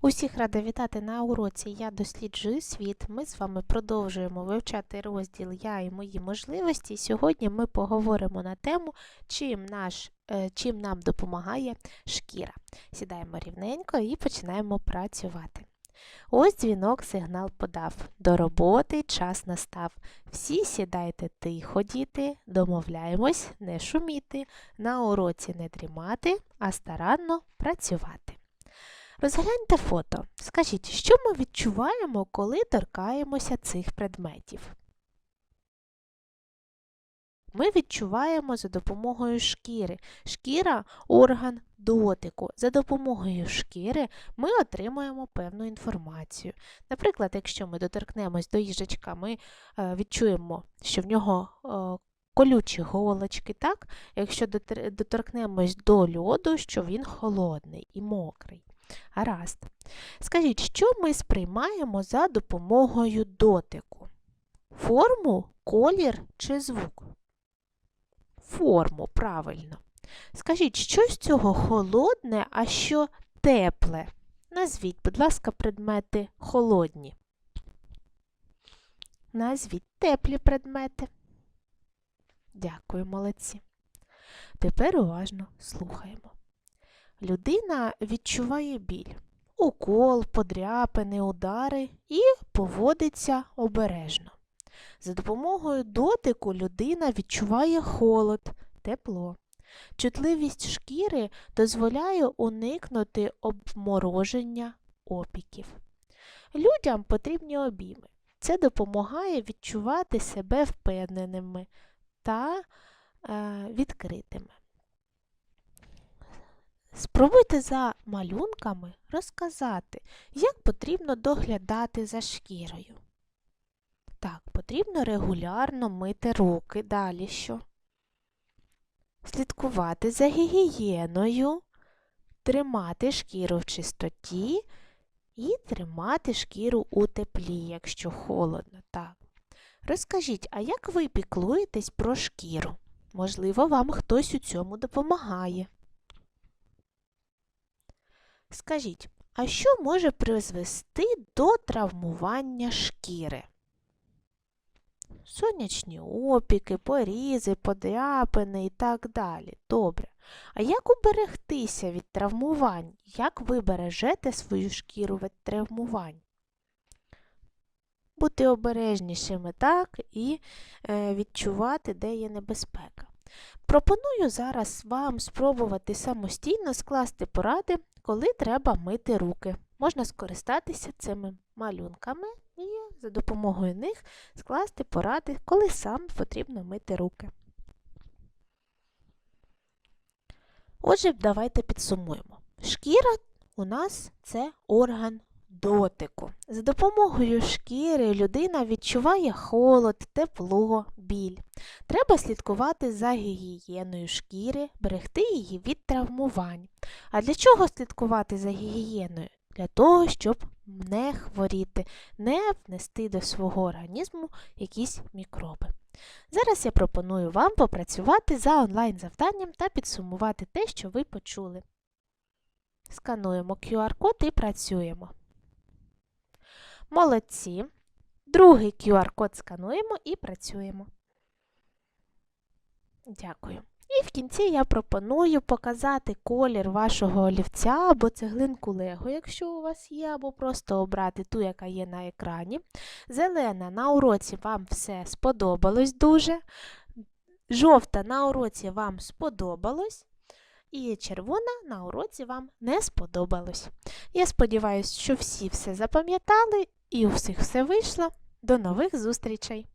Усіх рада вітати на уроці Я досліджую світ. Ми з вами продовжуємо вивчати розділ Я і мої можливості. Сьогодні ми поговоримо на тему, чим, наш, е, чим нам допомагає шкіра. Сідаємо рівненько і починаємо працювати. Ось дзвінок сигнал подав. До роботи час настав. Всі сідайте тихо, діти, домовляємось не шуміти, на уроці не дрімати, а старанно працювати. Розгляньте фото. Скажіть, що ми відчуваємо, коли торкаємося цих предметів? Ми відчуваємо за допомогою шкіри. Шкіра орган дотику. За допомогою шкіри ми отримуємо певну інформацію. Наприклад, якщо ми доторкнемось до їжачка, ми е, відчуємо, що в нього е, колючі голочки, так? Якщо доторкнемось до льоду, що він холодний і мокрий. Гаразд. Скажіть, що ми сприймаємо за допомогою дотику? Форму, колір чи звук? Форму, правильно. Скажіть, що з цього холодне, а що тепле? Назвіть, будь ласка, предмети холодні. Назвіть теплі предмети. Дякую, молодці. Тепер уважно слухаємо. Людина відчуває біль, укол, подряпини, удари і поводиться обережно. За допомогою дотику людина відчуває холод, тепло. Чутливість шкіри дозволяє уникнути обмороження опіків. Людям потрібні обійми. Це допомагає відчувати себе впевненими та е, відкритими. Спробуйте за малюнками розказати, як потрібно доглядати за шкірою. Так, потрібно регулярно мити руки. Далі що? Слідкувати за гігієною, тримати шкіру в чистоті і тримати шкіру у теплі, якщо холодно. Так. Розкажіть, а як ви піклуєтесь про шкіру? Можливо, вам хтось у цьому допомагає. Скажіть, а що може призвести до травмування шкіри? Сонячні опіки, порізи, подряпини і так далі. Добре. А як уберегтися від травмувань? Як ви бережете свою шкіру від травмувань? Бути обережнішими, так, і е, відчувати, де є небезпека. Пропоную зараз вам спробувати самостійно скласти поради, коли треба мити руки. Можна скористатися цими малюнками і за допомогою них скласти поради, коли сам потрібно мити руки. Отже, давайте підсумуємо. Шкіра у нас це орган дотику. За допомогою шкіри людина відчуває холод, тепло, біль. Треба слідкувати за гігієною шкіри, берегти її від травмувань. А для чого слідкувати за гігієною? Для того, щоб не хворіти, не внести до свого організму якісь мікроби. Зараз я пропоную вам попрацювати за онлайн-завданням та підсумувати те, що ви почули. Скануємо QR-код і працюємо. Молодці. Другий QR-код скануємо і працюємо. Дякую. І в кінці я пропоную показати колір вашого олівця або цеглинку Лего, якщо у вас є, або просто обрати ту, яка є на екрані. Зелена на уроці вам все сподобалось дуже. Жовта на уроці вам сподобалось. І червона на уроці вам не сподобалось. Я сподіваюся, що всі все запам'ятали і у всіх все вийшло. До нових зустрічей!